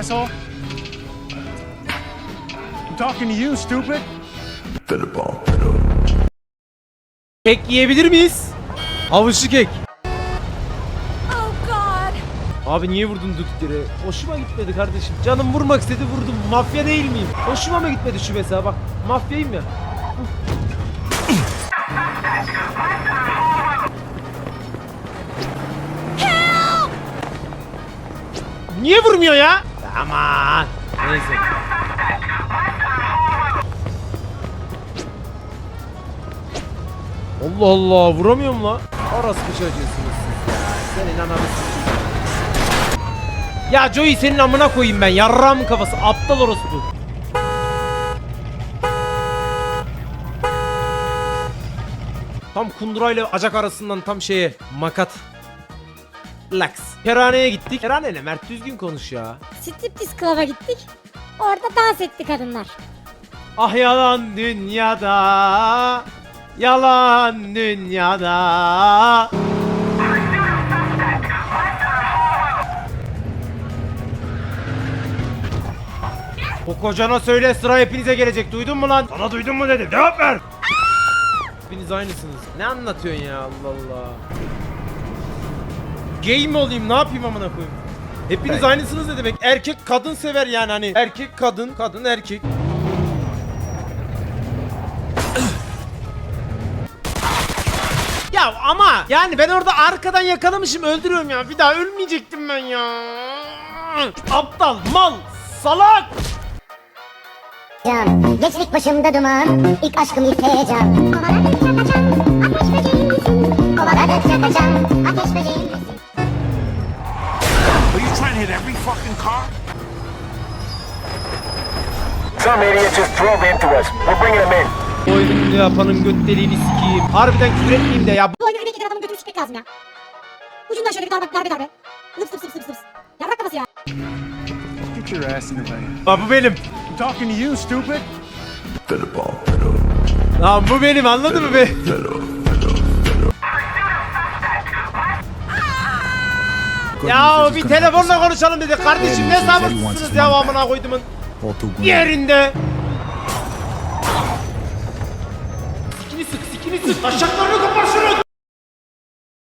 asshole. I'm talking to you, stupid. Kek yiyebilir miyiz? Havuçlu kek. Oh God. Abi niye vurdun durduk yere? Hoşuma gitmedi kardeşim. Canım vurmak istedi vurdum. Mafya değil miyim? Hoşuma mı gitmedi şu mesela bak. Mafyayım ya. Niye vurmuyor ya? Aman. Neyse. Allah Allah vuramıyorum la. Orası çocuğusunuz siz ya. Senin. Ya Joey senin amına koyayım ben. Yarram kafası. Aptal orospu. Tam kundura ile acak arasından tam şeye makat. Lax. Kerhaneye gittik. Kerhane ne? Mert düzgün konuş ya. Striptease Club'a gittik. Orada dans etti kadınlar. Ah yalan dünyada. Yalan dünyada. O kocana söyle sıra hepinize gelecek duydun mu lan? Sana duydun mu dedim cevap ver. Hepiniz aynısınız. Ne anlatıyorsun ya Allah Allah. Gay mi olayım ne yapayım amına koyayım? Hepiniz aynısınız ne demek? Erkek kadın sever yani hani. Erkek kadın, kadın erkek. Ya ama yani ben orada arkadan yakalamışım öldürüyorum ya. Bir daha ölmeyecektim ben ya. Aptal, mal, salak. Can, gençlik başımda duman, ilk aşkım ilk heyecan. Kovaladıkça kaçan, ateş böceğim misin? Kovaladıkça kaçan, ateş böceğim Some idiot just drove into us. We're bringing him in. Oyununu yapanın göt deliğini sikeyim. Harbiden küfür etmeyeyim de ya. Bu oyunu bir adamın götünü sikmek lazım ya. Ucundan şöyle bir darbe darbe darbe. Lıps lıps lıps lıps lıps. Yarrak kafası ya. Get your ass in the van. Aa, bu benim. I'm talking to you, stupid. Lan bu benim anladın mı be? ya bir telefonla konuşalım dedik. Kardeşim ne sabırsızsınız ya amına koydumun. Yerinde. Sikini sık sikini sık. Taşaklarını kopar şunu.